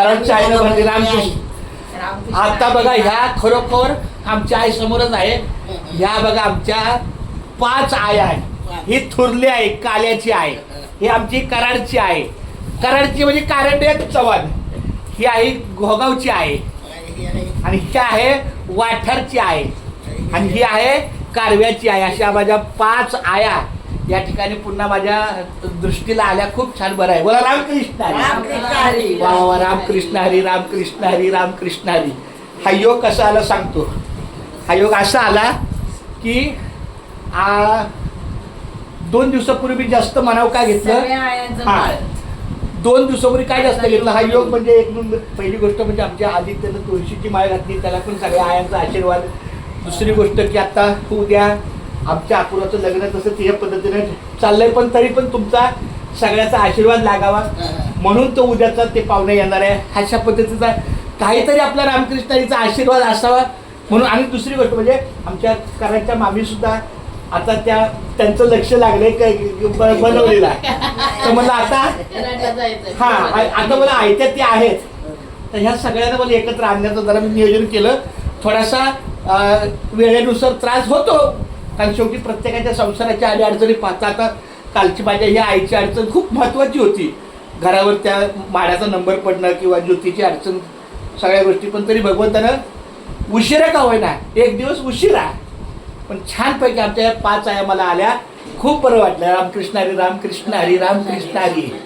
आई न भरली रामकृष्ण. आता बघा ह्या खरोखर आमच्या आई समोरच आहे. ह्या बघा आमच्या पाच आया आहे ही थुरली आहे काल्याची आहे. ही आमची कराडची आहे. कराडची म्हणजे कारंडे चव्हाण. ही आहे घोगावची आहे. आणि ही आहे वाठारची आहे. आणि ही आहे कारव्याची आहे. अशा माझ्या पाच आया. या ठिकाणी पुन्हा माझ्या दृष्टीला आल्या खूप छान बरं आहे. बोला रामकृष्ण हरी. वा वा रामकृष्ण हरी रामकृष्ण हरी रामकृष्ण हरी. हा योग कसा आला सांगतो. हा योग असा आला की आ, दोन दिवसापूर्वी जास्त मनाव काय घेतलं? हा. दोन दिवसापूर्वी काय जास्त घेतलं? हा योग म्हणजे एक पहिली गोष्ट म्हणजे आमच्या आदित्यनं तुळशीची माळ घातली. त्याला पण सगळ्या आयांचा आशीर्वाद. दुसरी गोष्ट की आता उद्या आमच्या अपुराचं लग्न तसं त्या पद्धतीने चाललंय पण तरी पण तुमचा सगळ्याचा आशीर्वाद लागावा. म्हणून तो उद्याचा ते पाहुणे येणार आहे. अशा पद्धतीचा काहीतरी आपला रामकृष्णाचा आशीर्वाद असावा. म्हणून आणि दुसरी गोष्ट म्हणजे आमच्या कराडच्या मामी सुद्धा आता त्या त्यांचं लक्ष लागलंय बनवलेला तर मला आता हा आता मला आयत्या ते आहेत. तर ह्या सगळ्यांना मला एकत्र आणण्याचं जरा मी नियोजन केलं. थोडासा वेळेनुसार त्रास होतो. कारण शेवटी प्रत्येकाच्या संसाराच्या आली अडचणी पाहता आता कालची माझ्या ही आईची अडचण खूप महत्त्वाची होती. घरावर त्या माड्याचा नंबर पडणं किंवा ज्योतीची अडचण सगळ्या गोष्टी. पण तरी भगवंतानं उशिरा का होईना एक दिवस उशिरा. पण छानपैकी आमच्या पाच आया मला आल्या. खूप बरं वाटलं. रामकृष्ण हरी रामकृष्ण हरी रामकृष्ण हरी.